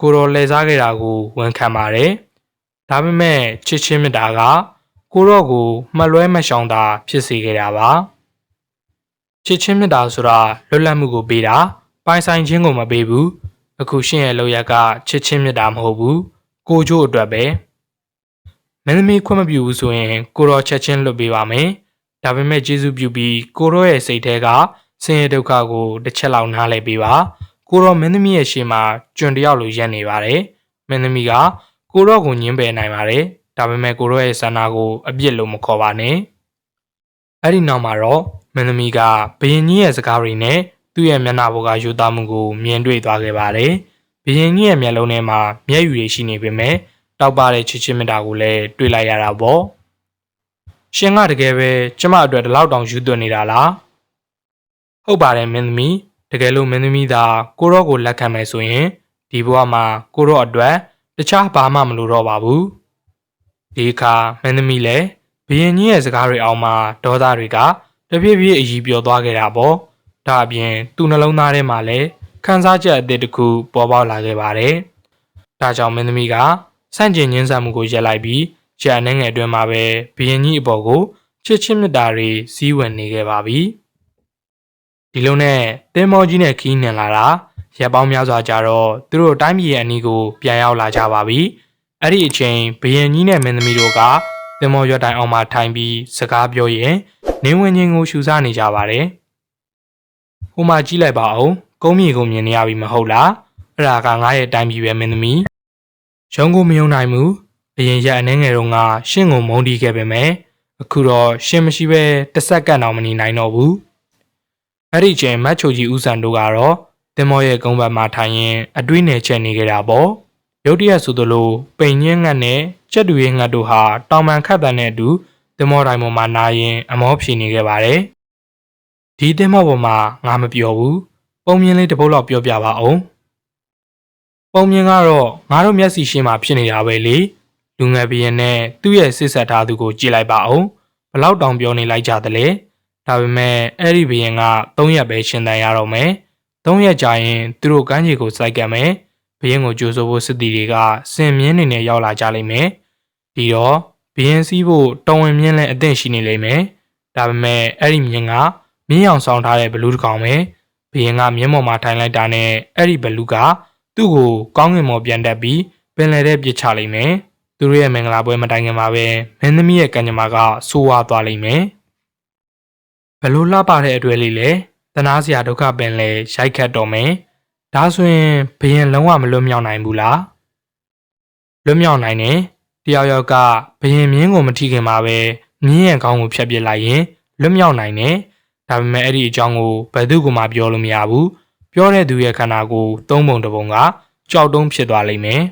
ကိုတော်လှည့်စားခဲ့တာကိုဝန်ခံပါတယ်ဒါပေမဲ့ချစ်ချင်းမြတ်တာကကိုတော့ကိုမှတ်လွဲမရှောင်တာဖြစ်စေခဲ့တာပါချစ်ချင်းမြတ်တာဆိုတာလွတ်လပ်မှုကိုပေးတာပိုင်ဆိုင်ခြင်းကိုမပေးဘူးအခုရှင်ရဲ့လောက်ရကချစ်ချင်းမြတ်တာမဟုတ်ဘူးကိုချို့အတွက်ပဲမင်းသမီးခွင့်မပြုဘူးဆိုရင်ကိုတော်ချက်ချင်းလွတ်ပေးပါမယ်ဒါပေမဲ့ကျေးဇူးပြုပြီးကိုရောရဲ့စိတ်ထဲကဆင်းရဲဒုက္ခကိုတစ်ချက်လောက်နားလည်ပေးပါ ကိုရောမင်းသမီးရဲ့ရှေ့မှာကျွန်တယောက်လိုရက်နေပါတယ်မင်းသမီးကကိုရောကိုညင်းပယ်နိုင်ပါတယ်ဒါပေမဲ့ကိုရောရဲ့ဆန္ဒကိုအပြစ်လို့မခေါ်ပါနဲ့အဲ့ဒီနောက်မှာတော့မင်းသမီးကဘရင်ကြီးရဲ့စကားတွေနဲ့သူ့ရဲ့မျက်နှာပေါ်ကယူသားမှုကိုမြင်တွေ့သွားခဲ့ပါတယ်ဘရင်ကြီးရဲ့မျက်လုံးထဲမှာမျက်ရည်တွေရှိနေပေမဲ့တောက်ပတဲ့ချစ်ချင်းမြတ်တာကိုလည်းတွေ့လိုက်ရတာပေါ့ရှင်ကတကယ်ပဲကျမအတွက်ဒီလောက်တောင်ယူသွင်းနေတာလားဟုတ်ပါတယ်မင်းသမီး တကယ်လို့မင်းသမီးသာကိုရော့ကိုလက်ခံမယ်ဆိုရင်ဒီဘဝမှာကိုရော့အတွက်တခြားဘာမှမလိုတော့ပါဘူးဒီအခါမင်းသမီးလည်းဘရင်ကြီးရဲ့စကားတွေအောင်မှာဒေါသတွေကတပြည့်ပြည့်အကြီးပြောသွားခဲ့တာပေါ့ဒါအပြင်သူ့နှလုံးသားထဲမှာလည်းခံစားချက်အသစ်တစ်ခုပေါ်ပေါက်လာခဲ့ပါတယ်ဒါကြောင့်မင်းသမီးကစန့်ကျင်ညှင်းဆန်မှုကိုရက်လိုက်ပြီးကြာနှငယ်အတွင်းမှာပဲဘရင်ကြီးအပေါ်ကိုချစ်ချင်းမြတ်တာတွေစီးဝင်နေခဲ့ပါပြီ။ ဒီလိုနဲ့တင်းမောကြီးနဲ့ခီးနှင်လာတာရက်ပေါင်းများစွာကြာတော့သူတို့တိုင်းပြည်ရဲ့အနီးကိုပြန်ရောက်လာကြပါပြီ။အဲ့ဒီအချိန်ဘယင်ကြီးနဲ့မင်းသမီးတို့ကတင်မောရွက်တိုင်အောင်မှထိုင်ပြီးစကားပြောရင်နင်းဝင်ချင်းကိုရှူစားနေကြပါတယ်။ဟိုမှာကြည့်လိုက်ပါဦး။ကုန်းမြေကိုမြင်နေရပြီမဟုတ်လား။အဲ့ဒါကငါရဲ့တိုင်းပြည်ပဲမင်းသမီး။ရုံးကိုမယုံနိုင်ဘူး။အရင်ရက်အနေငယ်တော့ငါရှင့်ကိုမုန်းတီးခဲ့ပေမဲ့အခုတော့ရှင့်မရှိပဲတစ်ဆက်ကန့်တော့မနေနိုင်တော့ဘူး။ အဲ့ဒီချိန်မတ်ချိုကြီးဦးစံတို့ကတော့တင်မောရဲ့ကုန်းဘက်မှာထိုင်ရင်အတွေးနယ်ချက်နေကြတာပေါ့။ရုတ်တရက်ဆိုသလိုပိန်ညင်းငတ်နဲ့ကြက်တူရဲ့ငတ်တို့ဟာတောင်ပန်ခတ်တန်တဲ့အတူတင်မောတိုင်းပေါ်မှာနာရင်အမောဖြေနေခဲ့ပါတယ်။ဒီတင်မောပေါ်မှာငါမပြောဘူး။ပုံမြင်လေးတစ်ပုတ်လောက်ပြောပြပါအောင်။ပုံမြင်ကတော့ငါတို့မျက်စိရှင်းမှာဖြစ်နေတာပဲလေ။လူငယ်ဘရင်နဲ့သူ့ရဲ့စစ်ဆက်ထားသူကိုကြည့်လိုက်ပါအောင်။ဘလောက်တောင်ပြောနေလိုက်ကြသလဲ။ ဒါပေမဲ့အဲ့ဒီဘရင်က၃ရက်ပဲရှင်းတန်ရတော့မယ်။၃ရက်ကြာရင်သူတို့ကမ်းခြေကိုစိုက်ကပ်မယ်။ဘရင်ကိုကြိုးဆိုဖို့စစ်တီတွေကစင်မြင်းနေနဲ့ရောက်လာကြလိမ့်မယ်။ဒီတော့ဘရင်စီးဖို့တော်ဝင်မြင်းလည်းအသင့်ရှိနေလိမ့်မယ်။ဒါပေမဲ့အဲ့ဒီမြင်းကမြင်းအောင်ဆောင်ထားတဲ့ဘလူးတစ်ကောင်ပဲ။ဘရင်ကမြင်းပေါ်မှာထိုင်လိုက်တာနဲ့အဲ့ဒီဘလူးကသူ့ကိုကောင်းကင်ပေါ်ပြန်တက်ပြီးပင်လယ်ထဲပစ်ချလိုက်မယ်။သူတို့ရဲ့မင်္ဂလာပွဲမတိုင်ခင်မှာပဲမင်းသမီးရဲ့ကံကြမ္မာကဆိုးဝါးသွားလိမ့်မယ်။ ဘလို့လှပတဲ့အတွက်လေးလေတနာစရာဒုက္ခပင်လေရိုက်ခတ်တော့မယ်။ဒါဆိုရင်ဘရင်လုံးဝမလွတ်မြောက်နိုင်ဘူးလား။လွတ်မြောက်နိုင်တယ်။တယောက်ယောက်ကဘရင်မြင်းကိုမထိခင်မှာပဲမြင်းရဲ့ခေါင်းကိုဖျက်ပစ်လိုက်ရင်လွတ်မြောက်နိုင်တယ်။ဒါပေမဲ့အဲ့ဒီအကြောင်းကိုဘယ်သူမှပြောလို့မရဘူး။ပြောတဲ့သူရဲ့ခန္ဓာကိုယ်သုံးပုံတစ်ပုံကကြောက်တုံးဖြစ်သွားလိမ့်မယ်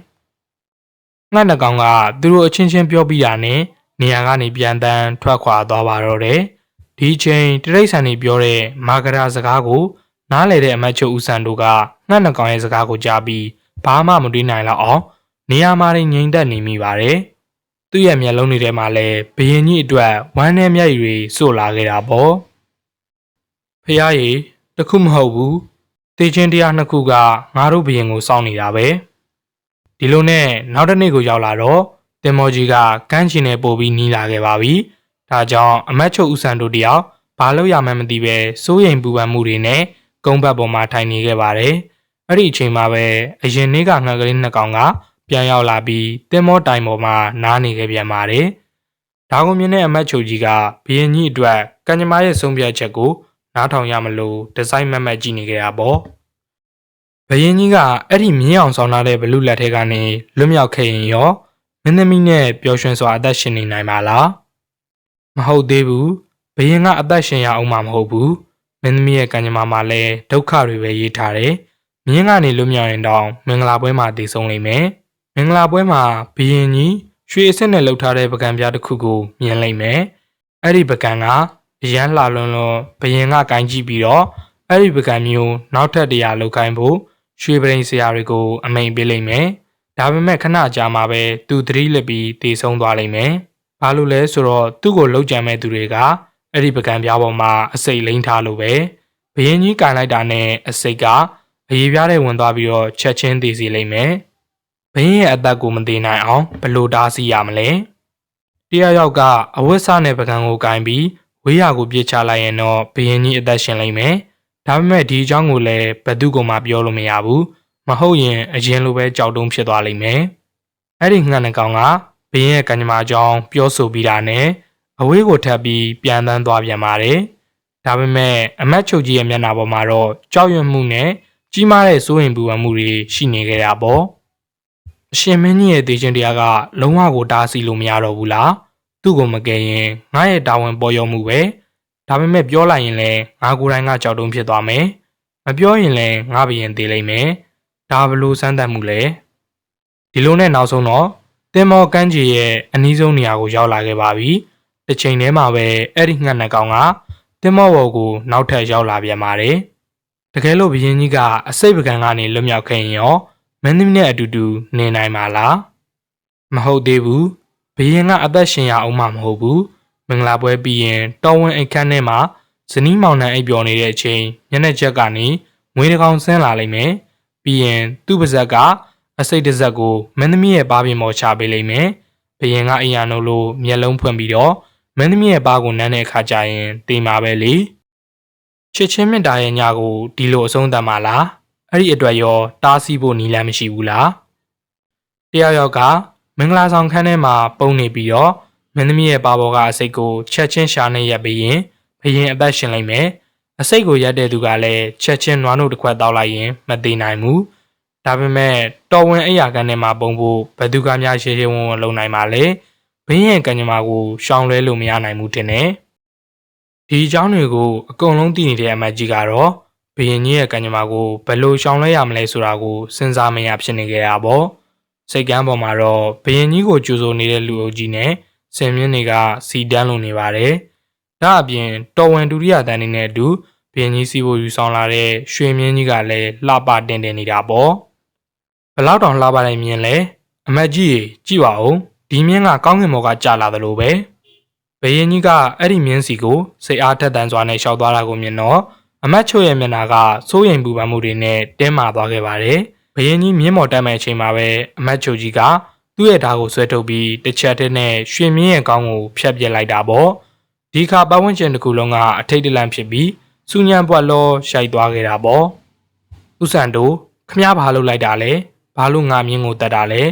။ငှက်နှကောင်ကသူတို့အချင်းချင်းပြောပြီးတာနဲ့နေရာကနေပြန်တန်းထွက်ခွာသွားပါတော့တယ်။ ဒီချိန်တရိတ်ဆန်နေပြောတဲ့မာဂရာစကားကိုနားလေတဲ့အမတ်ချုပ်ဦးဆန်တို့ကငှက်နှကောင်ရဲ့စကားကိုကြားပြီးဘာမှမတွေးနိုင်တော့အောင်နေရာမှာငြိမ်သက်နေမိပါတယ်။သူ့ရဲ့မျက်လုံးတွေထဲမှာလည်းဘရင်ကြီးအတွက်ဝမ်းနဲ့မျက်ရည်တွေစို့လာခဲ့တာပေါ့။ဖះရီတခုမဟုတ်ဘူး။တေချင်းတရားနှစ်ခုကငါတို့ဘရင်ကိုစောင့်နေတာပဲ။ဒီလိုနဲ့နောက်တစ်နေ့ကိုရောက်လာတော့တင်မော်ကြီးကကန်းချင်နဲ့ပို့ပြီးနီးလာခဲ့ပါပြီ။ ဒါကြောင့်အမတ်ချုပ်ဦးဆန်တို့တယောက်ဘာလို့ရမှန်းမသိပဲစိုးရိမ်ပူပန်မှုတွေနဲ့ကုန်းဘက်ပေါ်မှာထိုင်နေခဲ့ပါတယ်။အဲ့ဒီအချိန်မှာပဲအရင်နေ့ကငှက်ကလေးနှစ်ကောင်ကပြန်ရောက်လာပြီးတင်မောတိုင်ပေါ်မှာနားနေခဲ့ပြန်ပါတယ်။ဒါကိုမြင်တဲ့အမတ်ချုပ်ကြီးကဘီရင်ကြီးအတွက်ကံကြမ္မာရဲ့ဆုံးဖြတ်ချက်ကိုနားထောင်ရမလို့ဒီဇိုင်းမက်မက်ကြည့်နေကြတာပေါ့။ဘရင်ကြီးကအဲ့ဒီမြင်းအောင်ဆောင်ထားတဲ့ဘလူးလက်ထဲကနေလွတ်မြောက်ခဲ့ရင်ရောမင်းသမီးနဲ့ပျော်ရွှင်စွာအသက်ရှင်နေနိုင်ပါလား။ မဟုတ်သေးဘူး။ဘရင်ကအသက်ရှင်ရအောင်မှမဟုတ်ဘူး။မင်းသမီးရဲ့ကံကြမ္မာမှာလည်းဒုက္ခတွေပဲရေးထားတယ်။မြင်းကနေလွတ်မြောက်ရင်တော့မင်္ဂလာပွဲမှာတည်ဆုံလိမ့်မယ်။မင်္ဂလာပွဲမှာဘရင်ကြီးရွှေအစ်စ်နဲ့လှုပ်ထားတဲ့ပကံပြားတစ်ခုကိုမြင်လိမ့်မယ်။အဲ့ဒီပကံကအရန်လှလွန်းလွန်းဘရင်ကကင်ကြည့်ပြီးတော့အဲ့ဒီပကံမျိုးနောက်ထပ်တရားလောက်ကိုင်းဖို့ရွှေပရင်ဆရာတွေကိုအမိန်ပေးလိမ့်မယ်။ဒါပေမဲ့ခဏကြာမှပဲသူသတိလက်ပြီးတည်ဆုံးသွားလိမ့်မယ်။ ဘာလို့လဲဆိုတော့သူ့ကိုလှုပ်ကြံမဲ့သူတွေကအဲ့ဒီပကံပြားပေါ်မှာအစိတ်လိမ့်ထားလို့ပဲဘရင်ကြီးကန်လိုက်တာနဲ့အစိတ်ကအရေးပြားတဲ့ဝင်သွားပြီးတော့ချက်ချင်းတည်စီလိမ့်မယ်။ဘရင်ရဲ့အသက်ကိုမသေးနိုင်အောင်ဘယ်လိုတားဆီးရမလဲ။တရယောက်ကအဝတ်စားနဲ့ပကံကိုကင်ပြီးဝေးရကိုပြစ်ချလိုက်ရင်တော့ဘရင်ကြီးအသက်ရှင်လိမ့်မယ်။ဒါပေမဲ့ဒီအကြောင်းကိုလည်းဘယ်သူမှပြောလို့မရဘူး။မဟုတ်ရင်အရင်လိုပဲကြောက်တုံးဖြစ်သွားလိမ့်မယ်။အဲ့ဒီငှက်နှကောင်က ဘရင်ရဲ့ကံကြမ္မာကြောင်းပြောဆိုပြီးတာနဲ့အဝေးကိုထပ်ပြီးပြန်တန်းသွားပြန်ပါတယ်။ဒါပေမဲ့အမတ်ချုပ်ကြီးရဲ့မျက်နှာပေါ်မှာတော့ကြောက်ရွံ့မှုနဲ့ကြီးမားတဲ့စိုးရိမ်ပူပန်မှုတွေရှိနေကြတာပေါ့။အရှင်မင်းကြီးရဲ့ဒေချင်းတရားကလုံးဝကိုတားဆီးလို့မရတော့ဘူးလား။သူ့ကိုမကယ်ရင်ငါရဲ့တာဝန်ပေါ်ရောက်မှုပဲဒါပေမဲ့ပြောလိုက်ရင်လည်းငါကိုယ်တိုင်ကကြောက်တုံးဖြစ်သွားမယ်မပြောရင်လည်းငါဘရင်သေးလိမ့်မယ်ဒါဘလို့စမ်းသပ်မှုလဲဒီလိုနဲ့နောက်ဆုံးတော့ တင်မော်ကန်းကြီးရဲ့အနီးဆုံးနေရာကိုရောက်လာခဲ့ပါပြီတစ်ချိန်တည်းမှာပဲအဲ့ဒီငှက်နှကောင်ကတင်မော်ဘော်ကိုနောက်ထပ်ရောက်လာပြန်ပါတယ်တကယ်လို့ဘရင်ကြီးကအစိတ်ပကံကနေလွတ်မြောက်ခဲ့ရင်ရောမင်းသမီးနဲ့အတူတူနေနိုင်မှာလားမဟုတ်သေးဘူးဘရင်ကအသက်ရှင်ရအောင်မှမဟုတ်ဘူးမင်္ဂလာပွဲပြီးရင်တော်ဝင်အိတ်ခမ်းထဲမှာဇနီးမောင်နှံအိပ်ပျော်နေတဲ့အချိန်ညနေချက်ကနေငွေတကောင်ဆင်းလာလိမ့်မယ်ပြီးရင်သူ့ပါဇက်ကအ စိတ်တစ်စက်ကိုမင်းသမီးရဲ့ပါးပြင်ပေါ်ချပေးလိမ့်မယ်ဘရင်ကအိမ်ရနိုးလို့မျက်လုံးဖွင့်ပြီးတော့မင်းသမီးရဲ့ပါးကိုနမ်းတဲ့အခါကျရင်တေးမှာပဲလေချစ်ချင်းမြတ်တာရဲ့ညကိုဒီလိုအဆုံးသတ်မှာလားအဲ့ဒီအတွက်ရောတားဆီးဖို့နီလန်းမရှိဘူးလားတယောက်ယောက်ကမင်္ဂလာဆောင်ခန်းထဲမှာပုံနေပြီးတော့မင်းသမီးရဲ့ပါဘောကအစိတ်ကိုချက်ချင်းရှာနေရက်ပြီးရင်ဘရင်အသက်ရှင်လိုက်မယ်အစိတ်ကိုရက်တဲ့သူကလည်းချက်ချင်းနွားနို့တစ်ခွက်တောက်လိုက်ရင်မသေးနိုင်ဘူး ဒါပေမဲ့တော်ဝင်အရာကန်ထဲမှာပုံဖို့ဘယ်သူကများရှေးရှေးဝုံဝုံလုံနိုင်ပါလဲဘင်းရဲ့ကံကြမ္မာကိုရှောင်လွဲလို့မရနိုင်ဘူးတင်တယ်ဒီအကြောင်းတွေကိုအကုန်လုံးသိနေတဲ့အမတ်ကြီးကတော့ဘရင်ကြီးရဲ့ကံကြမ္မာကိုဘယ်လိုရှောင်လွဲရမလဲဆိုတာကိုစဉ်းစားမရဖြစ်နေကြတာပေါ့စိတ်ကမ်းပေါ်မှာတော့ဘရင်ကြီးကိုကြိုဆိုနေတဲ့လူအုပ်ကြီးနဲ့ဆင်မြင့်တွေကစီတန်းလုံနေပါတယ်ဒါအပြင်တော်ဝင်ဒုတိယတန်းနေနဲ့အတူဘရင်ကြီးစီဖို့ယူဆောင်လာတဲ့ရွှေမြင့်ကြီးကလည်းလှပတင်တင်နေတာပေါ့ ဘယ်လောက်တောင်လှပလိုက်မြင်လဲအမတ်ကြီးရေကြည့်ပါဦးဒီမြင်းကကောင်းကင်ဘော်ကကြာလာသလိုပဲဘရင်ကြီးကအဲ့ဒီမြင်းစီကိုစိတ်အားထက်သန်စွာနဲ့ရှောက်သွားတာကိုမြင်တော့အမတ်ချုပ်ရဲ့မျက်နှာကစိုးရိမ်ပူပန်မှုတွေနဲ့တင်းမာသွားခဲ့ပါတယ်ဘရင်ကြီးမြင်းမော်တက်မဲ့အချိန်မှာပဲအမတ်ချုပ်ကြီးကသူ့ရဲ့ဓာတ်ကိုဆွဲထုတ်ပြီးတစ်ချက်တည်းနဲ့ရွှေမြင်းရဲ့ကောင်းကိုဖျက်ပစ်လိုက်တာပေါ့ဒီခါပတ်ဝန်းကျင်တစ်ခုလုံးကအထိတ်တလန့်ဖြစ်ပြီးစူညံပွက်လောရှိုက်သွားခဲ့တာပေါ့ဥဆန်တို့ခမားဘာလုပ်လိုက်တာလဲ ဘာလို့ငါမြင်းကိုတက်တာလဲ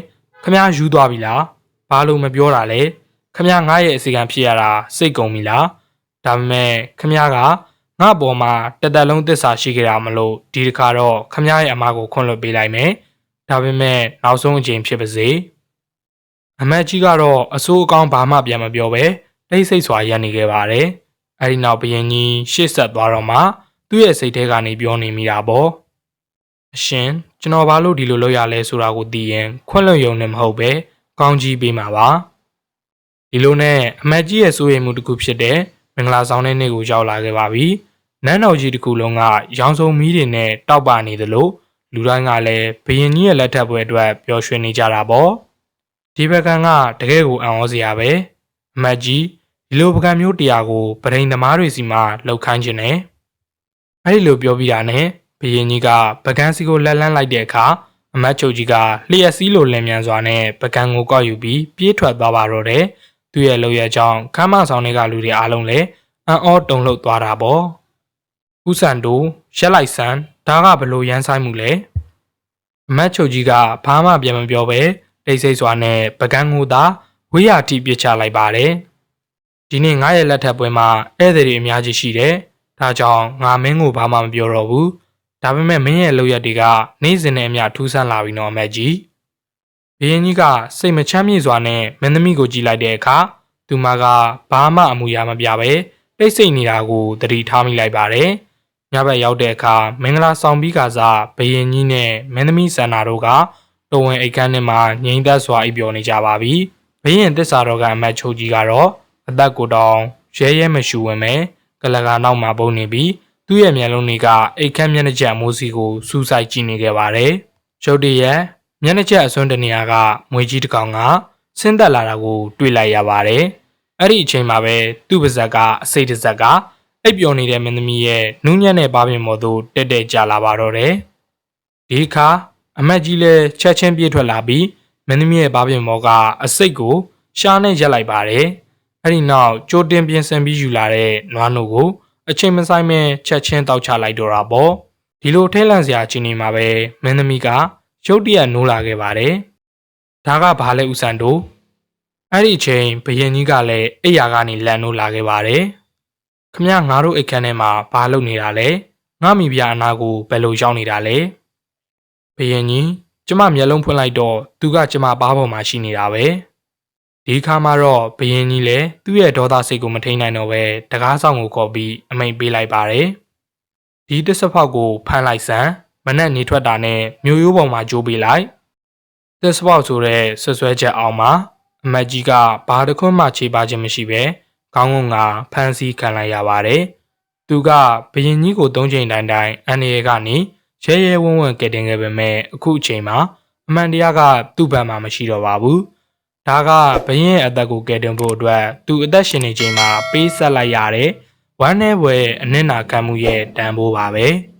ခမားယူသွားပြီလားဘာလို့မပြောတာလဲခမားငါရဲ့အစီကံဖြစ်ရတာစိတ်ကုန်ပြီလားဒါပေမဲ့ခမားကငါ့ပေါ်မှာတက်တက်လုံးသစ္စာရှိခဲ့တာမလို့ဒီတစ်ခါတော့ခမားရဲ့အမကိုခွင့်လွှတ်ပေးလိုက်မယ်ဒါပေမဲ့နောက်ဆုံးအချိန်ဖြစ်ပါစေအမတ်ကြီးကတော့အဆိုးအကောင်းဘာမှပြန်မပြောပဲတိတ်ဆိတ်စွာရပ်နေခဲ့ပါတယ်အဲဒီနောက်ဘရင်ကြီးရှေ့ဆက်သွားတော့မှသူ့ရဲ့စိတ်ထဲကနေပြောနေမိတာပေါ့အရှင် ကျွန်တော်ဘာလို့ဒီလိုလုပ်ရလဲဆိုတာကိုသိရင်ခွင့်လွှတ်ရုံနဲ့မဟုတ်ပဲကောင်းကြီးပေးမှာပါဒီလိုနဲ့အမတ်ကြီးရဲ့စိုးရိမ်မှုတစ်ခုဖြစ်တဲ့မင်္ဂလာဆောင်တဲ့နေ့ကိုရောက်လာခဲ့ပါပြီနန်းတော်ကြီးတစ်ခုလုံးကရောင်စုံမီးတွေနဲ့တောက်ပနေသလိုလူတိုင်းကလည်းဘရင်ကြီးရဲ့လက်ထပ်ပွဲအတွက်ပျော်ရွှင်နေကြတာပေါ့ဒီဘက်ကန်ကတကယ်ကိုအံ့ဩစရာပဲအမတ်ကြီးဒီလိုပကံမျိုးတရားကိုပရိန်သမားတွေစီမှာလောက်ခန်းခြင်းနဲ့အဲ့ဒီလိုပြောပြတာနဲ့ ဘရင်ကြီးကပကံစီကိုလက်လန်းလိုက်တဲ့အခါအမတ်ချုပ်ကြီးကလျှက်စီးလိုလင်မြန်စွာနဲ့ပကံကိုကောက်ယူပြီးပြေးထွက်သွားပါတော့တယ်သူ့ရဲ့လောက်ရကြောင်းခမ်းမဆောင်တွေကလူတွေအားလုံးလည်းအံ့ဩတုန်လှုပ်သွားတာပေါ့ဥဆန်တို့ရက်လိုက်ဆန်ဒါကဘလို့ရမ်းဆိုင်မှုလဲအမတ်ချုပ်ကြီးကဘာမှပြန်မပြောပဲတိတ်ဆိတ်စွာနဲ့ပကံကိုသာဝေးရတိပြစ်ချလိုက်ပါတယ်ဒီနေ့ငါရဲ့လက်ထပ်ပွဲမှာဧည့်သည်တွေအများကြီးရှိတယ်ဒါကြောင့်ငါမင်းကိုဘာမှမပြောတော့ဘူး ဒါပေမဲ့မင်းရဲ့လောက်ရက်တွေကနေ့စဉ်နဲ့အမျှထူးဆန်းလာပြီနော်အမတ်ကြီးဘရင်ကြီးကစိတ်မချမ်းမြေ့စွာနဲ့မင်းသမီးကိုကြည့်လိုက်တဲ့အခါသူမကဘာမှအမူအရာမပြပဲတိတ်ဆိတ်နေတာကိုသတိထားမိလိုက်ပါတယ်ညဘက်ရောက်တဲ့အခါမင်္ဂလာဆောင်ပြီးကစားဘရင်ကြီးနဲ့မင်းသမီးဆန္ဒတို့ကတော်ဝင်အိတ်ခမ်းထဲမှာငြိမ်သက်စွာအိပ်ပျော်နေကြပါပြီဘရင်တစ္ဆာတော်ကအမတ်ချုပ်ကြီးကတော့အသက်ကိုတောင်ရဲရဲမရှူဝင်ပဲကလကာနောက်မှာပုံနေပြီး သူ့ရဲ့မျက်လုံးတွေကအိတ်ခမ်းမျက်နှာချက်မိုးစီကိုစူးစိုက်ကြည့်နေခဲ့ပါတယ်ရုတ်တရက်မျက်နှာချက်အစွန်းတနေရာကမွေကြီးတစ်ကောင်ကဆင်းသက်လာတာကို တွေ့လိုက်ရပါတယ်အဲ့ဒီအချိန်မှာပဲသူ့ပါဇက်ကအစိတ်တစ်စက်ကအိပ်ပျော်နေတဲ့မင်းသမီးရဲ့နူးညံ့တဲ့ဘာပင်ပေါ်သို့တက်တက်ကြလာပါတော့တယ်ဒီအခါအမတ်ကြီးလည်းချက်ချင်းပြေးထွက်လာပြီးမင်းသမီးရဲ့ဘာပင်ပေါ်ကအစိတ်ကိုရှားနဲ့ရက်လိုက်ပါတယ်အဲ့ဒီနောက်ကြိုတင်ပြင်ဆင်ပြီးယူလာတဲ့နွားနို့ကို အချိန်မဆိုင်မဲ့ချက်ချင်းတောက်ချလိုက်တော့တာပေါ့ဒီလိုထဲလန့်စရာချင်းနေမှာပဲမင်းသမီးကရုတ်တရက်နိုးလာခဲ့ပါတယ်ဒါကဘာလဲဥဆန်တို့အဲ့ဒီအချိန်ဘယင်ကြီးကလည်းအိယာကနေလန်နိုးလာခဲ့ပါတယ်ခမရငါတို့အိတ်ခမ်းထဲမှာဘာလုပ်နေတာလဲငါမိဖုရားအနာကိုဘယ်လိုရောက်နေတာလဲဘယင်ကြီးကျမမျက်လုံးဖွင့်လိုက်တော့သူကကျမပါးပေါ်မှာရှိနေတာပဲ ဒီခါမှာတော့ဘယင်းကြီးလည်းသူ့ရဲ့ဒေါသစိတ်ကိုမထိန်နိုင်တော့ပဲတကားဆောင်ကိုခေါ်ပြီးအမိန်ပေးလိုက်ပါတယ်ဒီတစ္ဆဖောက်ကိုဖမ်းလိုက်စမ်းမနဲ့နေထွက်တာနဲ့မျိုးရိုးပေါ်မှာကြိုးပေးလိုက်တစ္ဆဖောက်ဆိုတဲ့ဆွဆွဲချက်အောင်မှာအမတ်ကြီးကဘာတစ်ခွန်းမှခြေပါခြင်းမရှိပဲခေါင်းငုံကဖမ်းဆီးခံလိုက်ရပါတယ်သူကဘယင်းကြီးကိုသုံးချိန်တိုင်းတိုင်းအန်ရီကနေရဲရဲဝံ့ဝံ့ကဲတင်ခဲ့ပေမဲ့အခုအချိန်မှာအမှန်တရားကသူ့ဘက်မှာမရှိတော့ပါဘူး။ ဒါကဘရင်ရဲ့အသက်ကိုကယ်တင်ဖို့အတွက်သူအသက်ရှင်နေချိန်မှာပေးဆက်လိုက်ရတဲ့ဝမ်းနည်းပွဲအနစ်နာခံမှုရဲ့တန်ဖိုးပါပဲ။